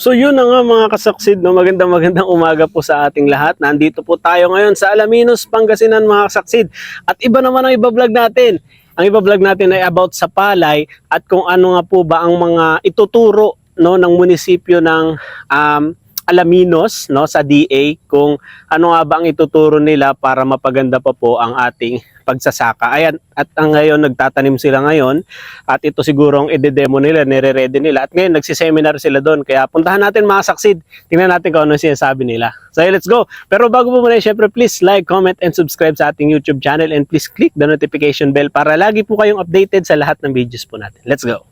So yun na nga mga kasaksid, no? magandang magandang umaga po sa ating lahat. Nandito po tayo ngayon sa Alaminos, Pangasinan mga kasaksid. At iba naman ang iba-vlog natin. Ang iba-vlog natin ay about sa palay at kung ano nga po ba ang mga ituturo no, ng munisipyo ng um, Alaminos no, sa DA kung ano nga ba ang ituturo nila para mapaganda pa po ang ating pagsasaka. Ayan, at ang ngayon nagtatanim sila ngayon at ito siguro ang ide-demo nila, nire-ready nila. At ngayon nagsiseminar sila doon. Kaya puntahan natin mga saksid. Tingnan natin kung ano sinasabi nila. So let's go. Pero bago po muna, syempre please like, comment, and subscribe sa ating YouTube channel and please click the notification bell para lagi po kayong updated sa lahat ng videos po natin. Let's go.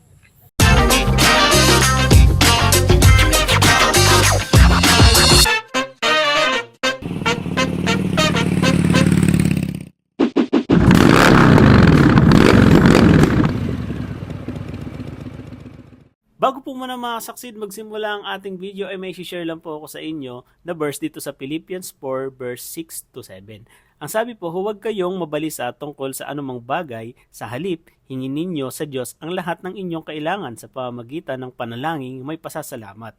Bago po muna saksid magsimula ang ating video ay may share lang po ako sa inyo na verse dito sa Philippians 4 verse 6 to 7. Ang sabi po, huwag kayong mabalisa tungkol sa anumang bagay, sa halip, hingin ninyo sa Diyos ang lahat ng inyong kailangan sa pamamagitan ng panalangin may pasasalamat.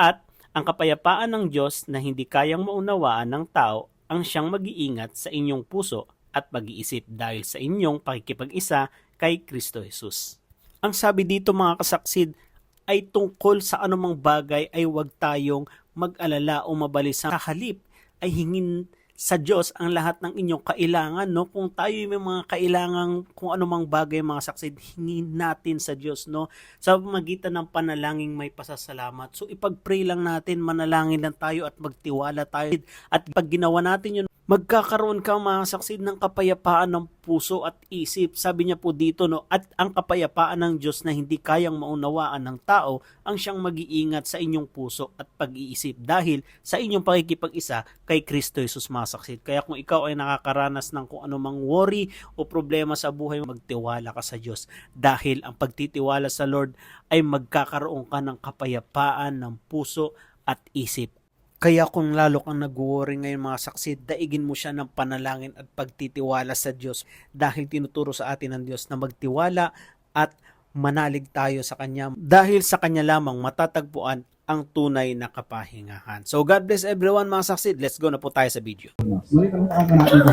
At ang kapayapaan ng Diyos na hindi kayang maunawaan ng tao ang siyang mag-iingat sa inyong puso at pag-iisip dahil sa inyong pakikipag-isa kay Kristo Jesus. Ang sabi dito mga kasaksid ay tungkol sa anumang bagay ay huwag tayong mag-alala o mabalisa. Sa halip ay hingin sa Diyos ang lahat ng inyong kailangan. No? Kung tayo may mga kailangan, kung anumang bagay mga saksid, hingin natin sa Diyos. No? Sa magitan ng panalangin may pasasalamat. So ipag-pray lang natin, manalangin lang tayo at magtiwala tayo. At pag ginawa natin yun, magkakaroon ka mga saksid ng kapayapaan ng puso at isip. Sabi niya po dito, no, at ang kapayapaan ng Diyos na hindi kayang maunawaan ng tao ang siyang mag-iingat sa inyong puso at pag-iisip dahil sa inyong pakikipag-isa kay Kristo Jesus mga saksid. Kaya kung ikaw ay nakakaranas ng kung anumang worry o problema sa buhay, magtiwala ka sa Diyos. Dahil ang pagtitiwala sa Lord ay magkakaroon ka ng kapayapaan ng puso at isip. Kaya kung lalo kang nag-worry ngayon mga saksid, daigin mo siya ng panalangin at pagtitiwala sa Diyos. Dahil tinuturo sa atin ng Diyos na magtiwala at manalig tayo sa Kanya. Dahil sa Kanya lamang matatagpuan ang tunay na kapahingahan. So God bless everyone mga saksid. Let's go na po tayo sa video. Sulit ang tawag natin sa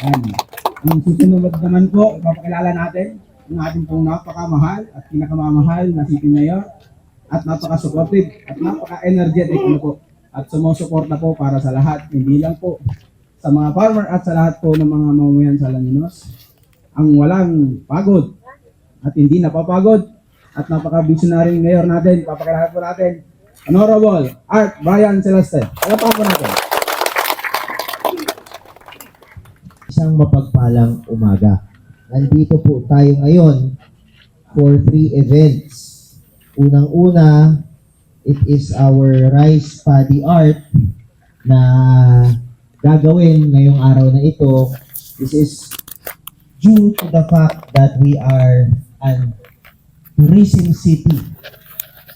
ay. Ang susunod naman po, ipapakilala natin ang ating pong napakamahal at pinakamamahal na City Mayor at napaka-supportive at napaka-energetic ano po at sumusuporta po para sa lahat, hindi lang po sa mga farmer at sa lahat po ng mga mamamayan sa Laninos ang walang pagod at hindi napapagod at napaka-visionary mayor natin, papakilala po natin Honorable Art Brian Celeste. Palapakan po natin. isang mapagpalang umaga. Nandito po tayo ngayon for three events. Unang-una, it is our rice paddy art na gagawin ngayong araw na ito. This is due to the fact that we are an tourism city.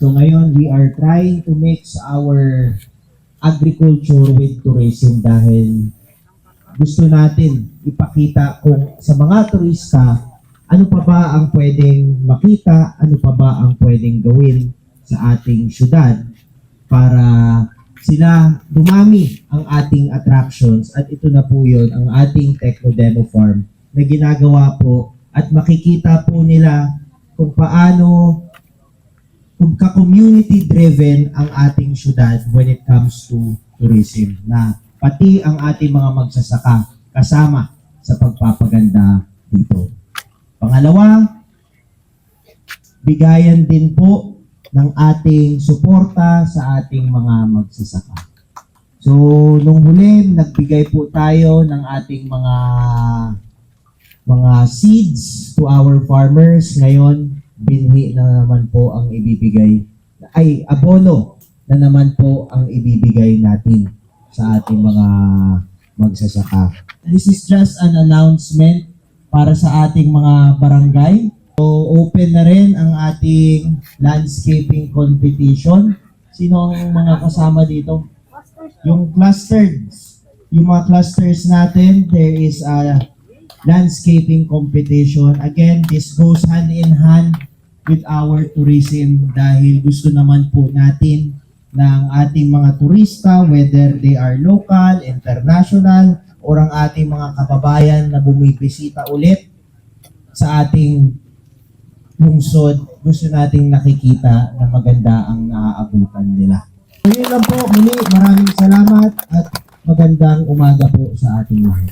So ngayon, we are trying to mix our agriculture with tourism dahil gusto natin ipakita kung sa mga turista, ano pa ba ang pwedeng makita, ano pa ba ang pwedeng gawin sa ating syudad para sila dumami ang ating attractions at ito na po yun ang ating Techno Demo Farm na ginagawa po at makikita po nila kung paano kung ka-community driven ang ating syudad when it comes to tourism na pati ang ating mga magsasaka kasama sa pagpapaganda dito. Pangalawa, bigayan din po ng ating suporta sa ating mga magsasaka. So, nung huli, nagbigay po tayo ng ating mga mga seeds to our farmers. Ngayon, binhi na naman po ang ibibigay. Ay, abono na naman po ang ibibigay natin sa ating mga magsasaka. This is just an announcement para sa ating mga barangay. So, open na rin ang ating landscaping competition. Sino ang mga kasama dito? Yung clusters. Yung mga clusters natin, there is a landscaping competition. Again, this goes hand in hand with our tourism dahil gusto naman po natin ng ating mga turista, whether they are local, international, or ang ating mga kababayan na bumibisita ulit sa ating lungsod, gusto nating nakikita na maganda ang naaabutan nila. Yun lang po, muli maraming salamat at magandang umaga po sa ating lahat.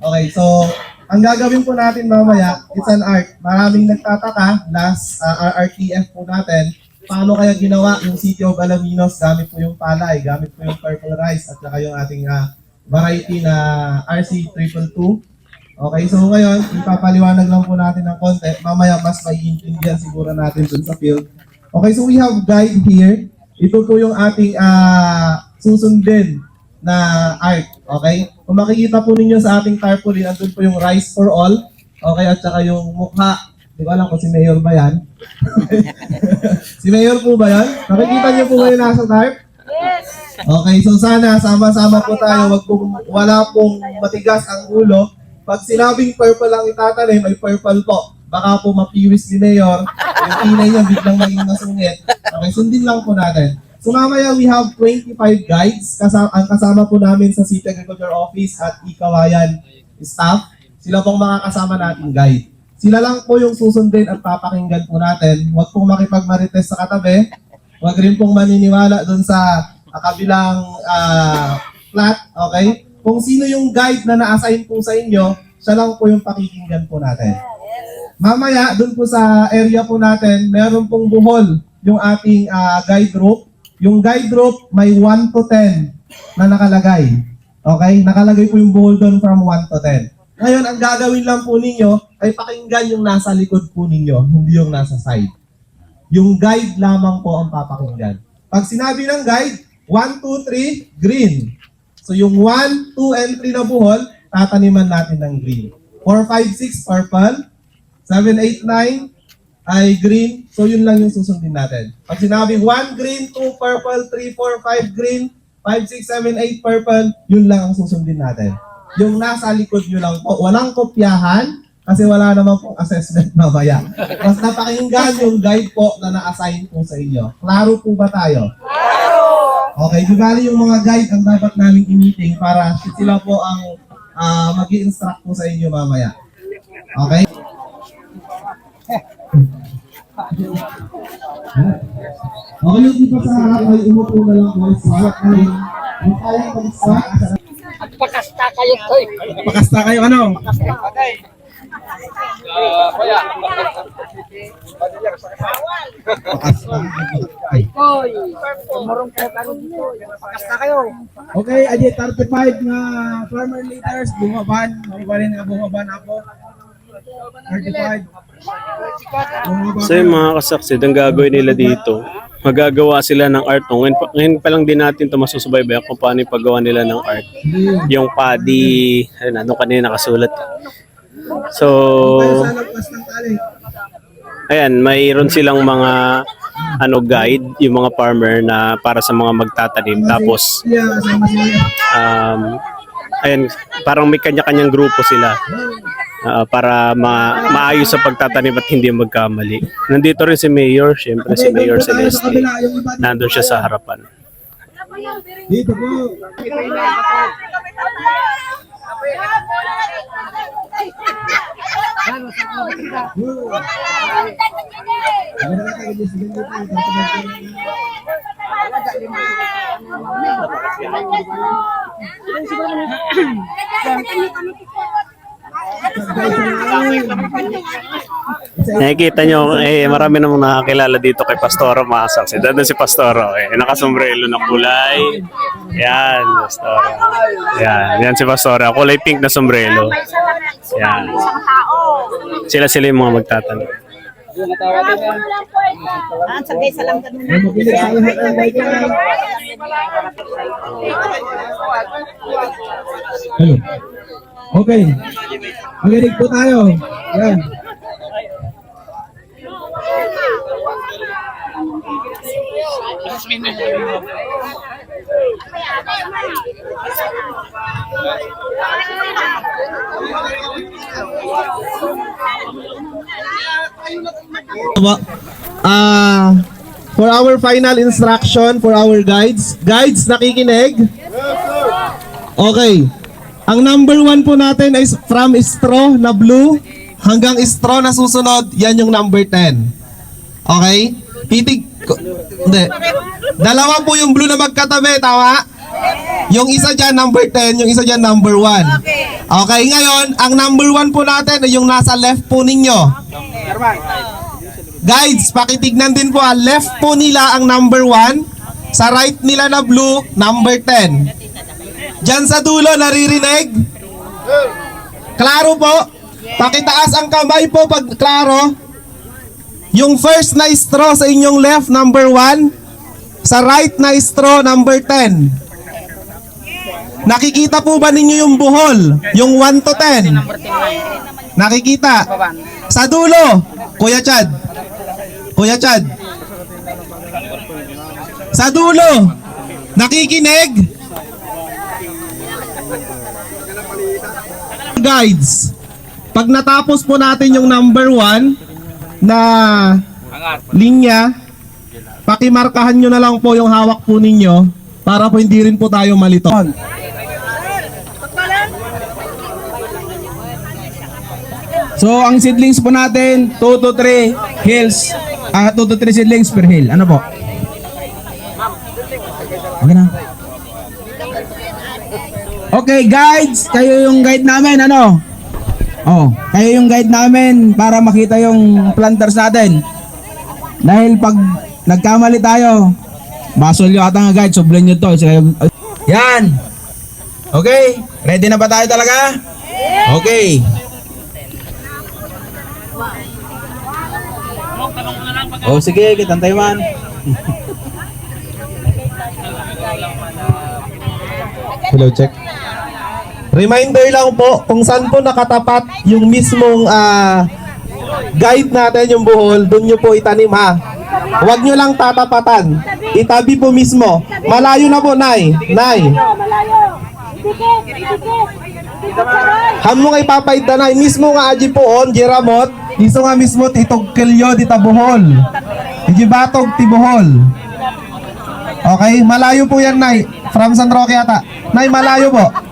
Okay, so ang gagawin po natin mamaya, it's an art. Maraming nagtataka, last uh, RRTF po natin, paano kaya ginawa yung City of Alaminos gamit po yung palay, gamit po yung purple rice at saka yung ating ah, variety na RC222. Okay, so ngayon, ipapaliwanag lang po natin ng konti. Mamaya mas maiintindihan siguro natin dun sa field. Okay, so we have guide here. Ito po yung ating ah, susundin na art. Okay? Kung makikita po ninyo sa ating tarpaulin, andun po yung rice for all. Okay, at saka yung mukha. Hindi ko alam kung si Mayor ba yan. si Mayor po ba yan? Nakikita niyo po ba yung nasa tarp? Okay, so sana sama-sama po tayo. Wag pong, wala pong matigas ang ulo. Pag sinabing purple ang itatanim, may purple po. Baka po mapiwis ni Mayor. Yung inay niya biglang maging masungit. Okay, sundin lang po natin. So mamaya we have 25 guides. Kasama, ang kasama po namin sa City Agriculture Office at Ikawayan staff. Sila pong mga kasama nating guide. Sila lang po yung susundin at papakinggan po natin. Huwag pong makipagmarites sa katabi. Huwag rin pong maniniwala dun sa kabilang ah, flat, okay? Kung sino yung guide na na-assign po sa inyo, siya lang po yung pakikinggan po natin. Mamaya, dun po sa area po natin, meron pong buhol yung ating ah, guide rope. Yung guide rope may 1 to 10 na nakalagay. Okay? Nakalagay po yung buhol doon from 1 to 10. Ngayon, ang gagawin lang po ninyo ay pakinggan yung nasa likod po ninyo, hindi yung nasa side. Yung guide lamang po ang papakinggan. Pag sinabi ng guide, 1, 2, 3, green. So yung 1, 2, and 3 na buhol, tataniman natin ng green. 4, 5, 6, purple. 7, 8, 9 ay green. So yun lang yung susundin natin. Pag sinabi 1 green, 2 purple, 3, 4, 5 green, 5, 6, 7, 8 purple, yun lang ang susundin natin. Yung nasa likod nyo lang po. Walang kopyahan kasi wala naman pong assessment mamaya. Mas napakinggan yung guide po na na-assign po sa inyo. Klaro po ba tayo? Okay, bali yung mga guide ang dapat namin i-meeting para sila po ang ah, mag instruct po sa inyo mamaya. Okay? Okay, yung iba sa harap ay umupo na lang po. Sa harap na lang. Kung kaya mag-start, Pakasta kayo to. Pakasta kayo ano? Pakasta. Ay. Kayo kayo. Okay, adi 35 nga farmer leaders bumaban, mabarin nga bumaban ako. 35. So yung mga kasaksid, ang gagawin nila dito, magagawa sila ng art. No? Ngayon, pa, ngayon pa lang din natin ito masusubaybayan kung paano yung paggawa nila ng art. Yung paddy, ayun, ano kanina nakasulat. So, ayan, mayroon silang mga ano guide, yung mga farmer na para sa mga magtatanim. Tapos, um, ayan, parang may kanya-kanyang grupo sila ah, para ma maayos sa pagtatanim at hindi magkamali. Nandito rin si Mayor, syempre si Mayor Celeste. Nandun siya sa harapan. Dito po. Meron na tayo dito, dito, dito, dito. Nakikita nyo, eh, marami namang nakakilala dito kay Pastoro mga saksi. Doon si Pastoro, eh, nakasombrelo na kulay. Yan, Pastoro. Yan, yan si Pastoro. Kulay pink na sombrero. Yan. Sila sila yung mga magtatanong. Ah, sagay sa lang ganun. May mabilis sa lahat ng bayan. Hello. Okay. Makinig po tayo. Yan. Ah, for our final instruction for our guides. Guides, nakikinig? Okay. Ang number one po natin is from straw na blue hanggang straw na susunod, yan yung number 10. Okay? Titig... Hindi. Dalawa po yung blue na magkatabi, tama? Yung isa dyan, number 10. Yung isa dyan, number 1. Okay, ngayon, ang number 1 po natin ay yung nasa left po ninyo. Guides, pakitignan din po, ah, left po nila ang number 1. Sa right nila na blue, number 10. Diyan sa dulo, naririnig? Klaro po? Pakitaas ang kamay po pag klaro. Yung first na straw sa inyong left, number 1. Sa right na straw, number 10. Nakikita po ba ninyo yung buhol? Yung 1 to 10? Nakikita? Sa dulo, Kuya Chad. Kuya Chad. Sa dulo, nakikinig? Guides, pag natapos po natin yung number 1 na linya, pakimarkahan nyo na lang po yung hawak po ninyo para po hindi rin po tayo malito. So, ang seedlings po natin, 2 to 3 hills. Ah, 2 to 3 seedlings per hill. Ano po? Okay na. Okay, guides. Kayo yung guide namin, ano? Oh, kayo yung guide namin para makita yung planters natin. Dahil pag nagkamali tayo, basol yung ata nga guide, sublan nyo to. Yan. Okay, ready na ba tayo talaga? Okay. Oh, sige, kitang Taiwan. Hello, check. Reminder lang po kung saan po nakatapat yung mismong ah, guide natin yung buhol, doon nyo po itanim ha. Huwag nyo lang tatapatan. Itabi po mismo. Malayo na po, Nay. Nay. malayo. Idikit, idikit. Idikit sabay. Hamo nga ipapaid na Nay. Mismo nga aji po on, Jeramot. Iso nga mismo titog kelyo di tabuhol. Iji batog ti buhol. Okay, malayo po yan, Nay. From San Roque ata. Nay, malayo po.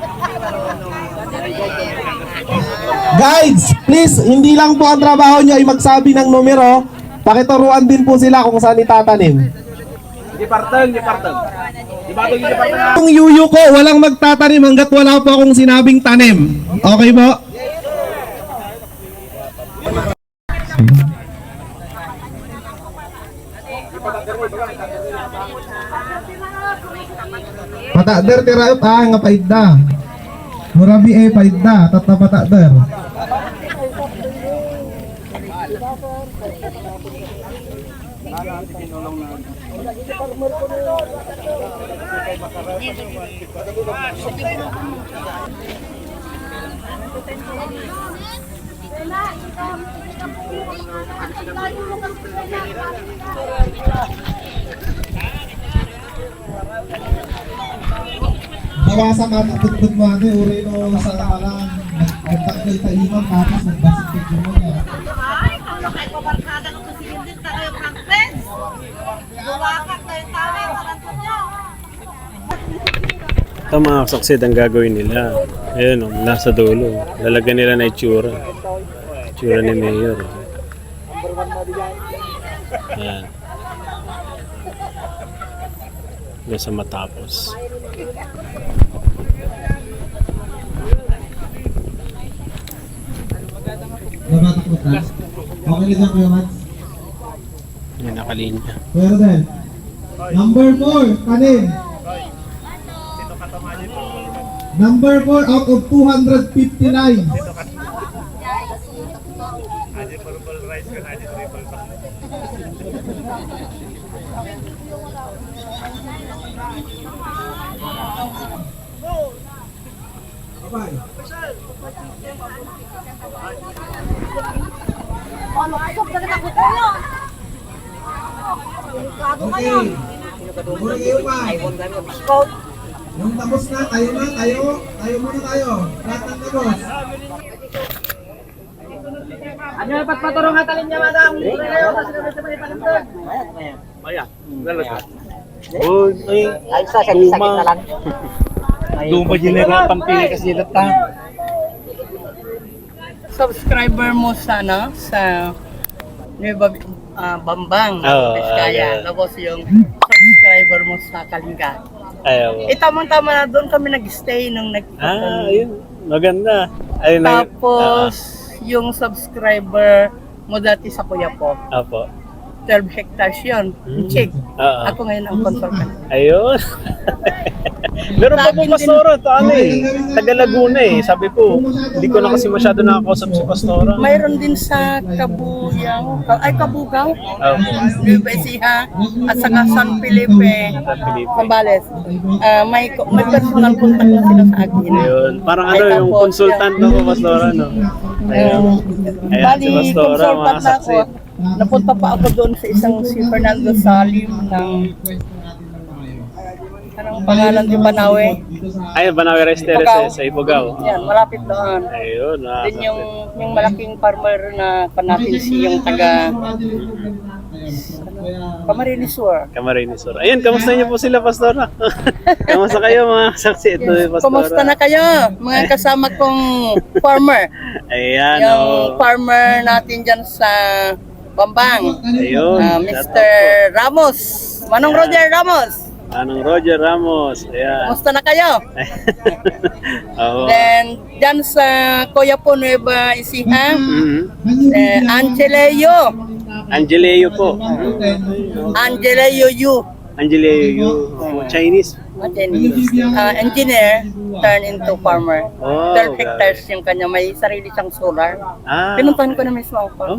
Guides, please, hindi lang po ang trabaho nyo ay magsabi ng numero. Pakituruan din po sila kung saan itatanim. Kung yuyu ko, walang magtatanim hanggat wala po akong sinabing tanim. Okay po? Patadar tira ah nga paidda. Murabi eh paidda, tata patadar. Bawasan ka tutut mo ate, uri no sa kalang nagtakay taimang tapos nagbasik ka mo niya. Ay, kung kayo pabarkada ng kusilin din tayo ng friends. Buwakak kayo tayo sa lanto nyo. Ito mga kasaksid ang gagawin nila. Ayan o, nasa dulo. Lalagyan nila na itsura. Itsura ni Mayor. Ayan. Hanggang sa matapos. Nabatakot ka? Okay na dyan Kuya Mads? Yan nakalinya. Kuya Rodel. Number 4, kanin. Number 4 out of 259. Ano, kusog na ako tayo. Okay. Muna kayo pa. Yung tapos na, tayo na, tayo. Tayo muna tayo. Lahat ng tapos. Ano yung patpaturong hatalin niya, madam? Ayaw, kasi kami sa may panintag. Ayan, talaga. Oh, ay, Ay, sa sakit na lang. Luma General Pampili kasi lata. Subscriber mo sana sa Nueva ah, Bambang, Oo, Vizcaya. ah, Tapos yung subscriber mo sa Kalinga. Ayaw. Eh, tamang-tama na doon kami nag-stay nung nag Ah, ayun. Maganda. Ayun. Tapos, yung subscriber mo dati sa Kuya po, Apo. 12 hectares yun. Hmm. Check. Oo. Ako ngayon ang consultant. Ayun. Meron pa po Pastora, to ano eh. Taga Laguna eh. Sabi ko, hindi ko na kasi masyado nakakausap si Pastora. Mayroon din sa Kabuyang, ay Kabugaw, Opo. Nueva Ecija, at saka San Felipe, San Felipe. Zambales. Ah, may may personal contact na sila sa akin. Ayun. Parang Ay, ano, yung tapos, consultant no, Pastora, no? Ayun. Ayan, Bali, si Pastora, consultant mga na ako. saksi. Napunta pa ako doon sa isang si Fernando Salim ng pangalan di Banawe. Ayun, Banawe Rice Terrace sa Ibugao. Yan, malapit doon. Ayun, Din saksi. yung yung malaking farmer na panatin si yung taga Camarines Sur. Camarines Sur. Ayun, kamusta niyo po sila, Pastora? kamusta kayo, mga saksi? Ito, Pastora. Kumusta na kayo, mga kasama kong farmer? Ayan, yung oh. farmer natin dyan sa Bambang. Ayun. Ah, Mr. Ramos. Manong Roger Ramos. Anong Roger Ramos. Ayan. Kumusta na kayo? Oo. Then, dyan sa Kuya po Nueva Ecija, Mhm. eh, Angeleo. Angeleo po. Angeleo Yu. Angeleo, yung Chinese. Uh, engineer turn into farmer. Oh, 12 hectares yung kanya. May sarili siyang solar. Ah, Pinuntahan ko na mismo ako. oh,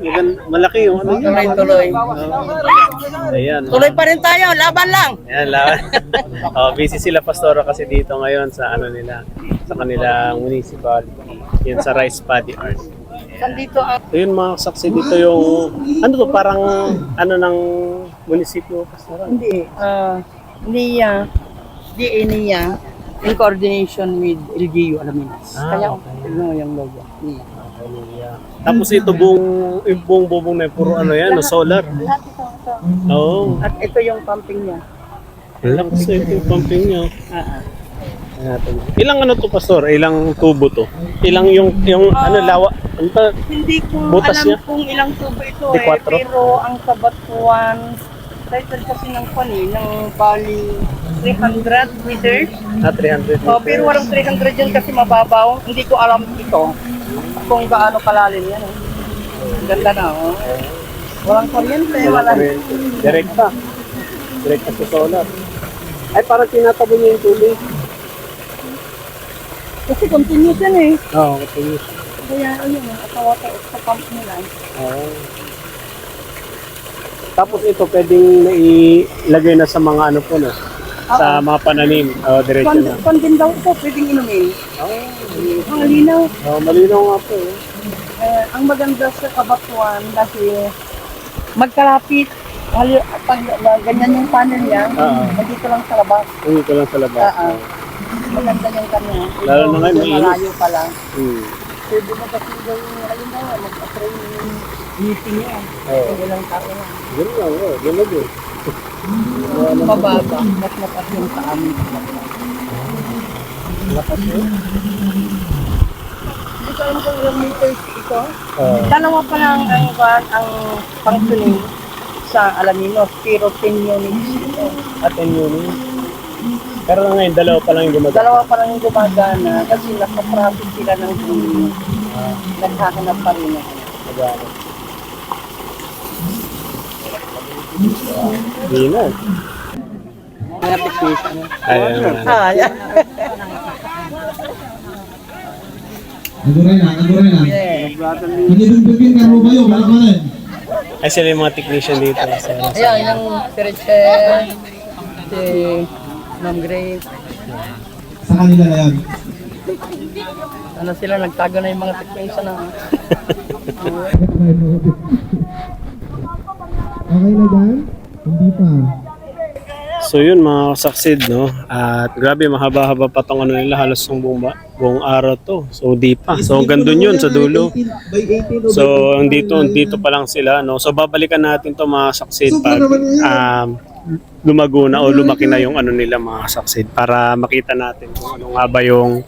magan- malaki yung ano yun. Tuloy-tuloy. Oh. Ayan. Tuloy pa rin tayo. Laban lang. Ayan, lahat. oh, busy sila pastora kasi dito ngayon sa ano nila, sa kanilang municipality. Yun sa Rice Paddy Art. Nandito ang Ayun mga saksi dito yung ano to parang ano ng munisipyo pastora. Hindi. Uh, NIA, DA NIA, in coordination with LGU Alaminas. Ah, Kaya, okay. ano yung logo. NIA. Hallelujah. Tapos ito buong yung buong bubong na yun, puro ano yan, no, solar. Lahat ito, ito. Oo. At ito yung pumping niya. Wala kasi ito yung pumping niya. Ah, ah. Ilang ano to pastor? Ilang tubo to? Ilang yung yung ano lawa? Ano to? Hindi ko Butas alam niya? kung ilang tubo ito Di eh. Pero ang kabatuan, title kasi ng pani, ng Bali 300 meters. Ah, 300 Oh, pero walang 300 yan kasi mababaw. Hindi ko alam ito kung gaano kalalim yan. Eh. Ganda na, oh. Walang kuryente, Wala. Direkta. Direkta sa solar. Ay, parang tinatabon niya yung tubig. Kasi continuous yan eh. Oo, oh, continuous. Kaya ayun, asawa ko sa pump nila. Oo. Tapos ito pwedeng nailagay na sa mga ano po no? Sa mga pananim. Oh, diretso na. kwan din daw ito, pwedeng inumin. Oh, Ang linaw. oh malinaw nga po. Eh. Eh, ang maganda sa kabatuan dahil magkalapit. Hali, pag ganyan yung panel niya, Oo. nandito lang sa labas. Uwi ko lang sa labas. Oo. Maganda yung kanya. Lalo na ngayon, mainit. Malayo pa lang. Hmm. Pwede mo kasi gawin, ayun na, mag-train yung meeting niya. Oo. Ilang tao na. Ganun lang, oh. Ganun eh. Mababa, mas mataas yung sa amin. Lakas eh. Hindi ko alam kung ilang meters ito. Oo. Dalawa pa lang ang van ang functioning sa Alaminos, pero 10 units ito. At yung unit. Pero ngayon, dalawa pa lang yung gumagana. Dalawa pa lang yung gumagana kasi nasa traffic sila ng huli. Naghahanap pa rin ako. Gumagana. Hindi na. Technician. Ayun. Ah. Naguray na, naguray na. Nagibig-bigin ka mo ba yun? Wala ka rin. Ay, sila yung mga technician dito. Sa, Ayan, yung si Richel, si Ma'am Grace, Sa kanila na yan. ano sila, nagtago na yung mga technician na. Okay na dyan? Hindi pa. So yun mga saksid no. At grabe mahaba-haba pa tong ano nila halos yung buong, buong araw to. So di pa. So hanggang dun yun sa dulo. By 18 o by So 25 dito dito pa lang sila no. So babalikan natin to mga saksid Sobra pag um, lumago na o lumaki na yung ano nila mga saksid para makita natin kung ano nga ba yung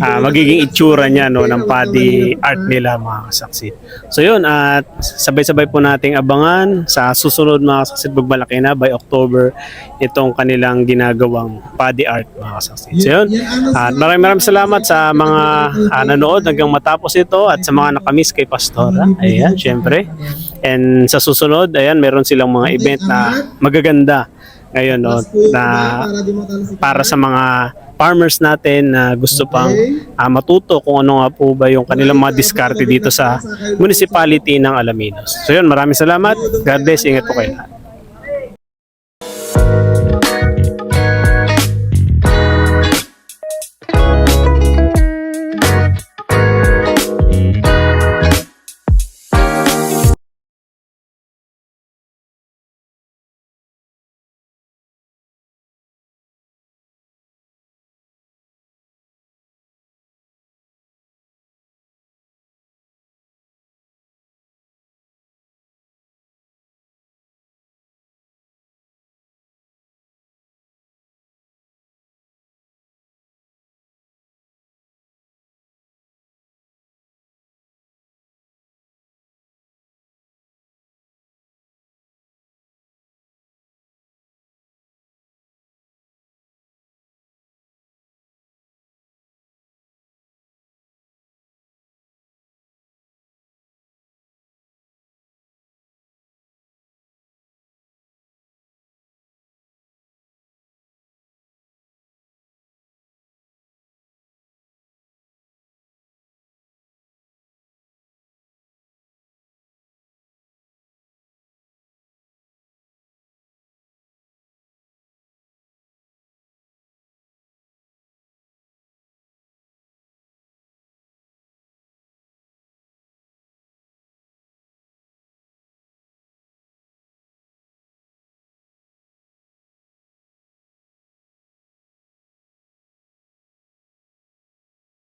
ah, magiging itsura niya no ng body art nila mga kasaksid. So yun at sabay-sabay po nating abangan sa susunod mga kasaksid pag malaki na by October itong kanilang ginagawang body art mga kasaksid. So yun at maraming maraming salamat sa mga ah, nanood hanggang matapos ito at sa mga nakamiss kay Pastora. Ayan, syempre. And sa susunod, ayan, meron silang mga event na magaganda ngayon no, na para sa mga farmers natin na gusto pang ah, matuto kung ano nga po ba yung kanilang mga diskarte dito sa municipality ng Alaminos. So yun, maraming salamat. God bless. Ingat po kayo lahat.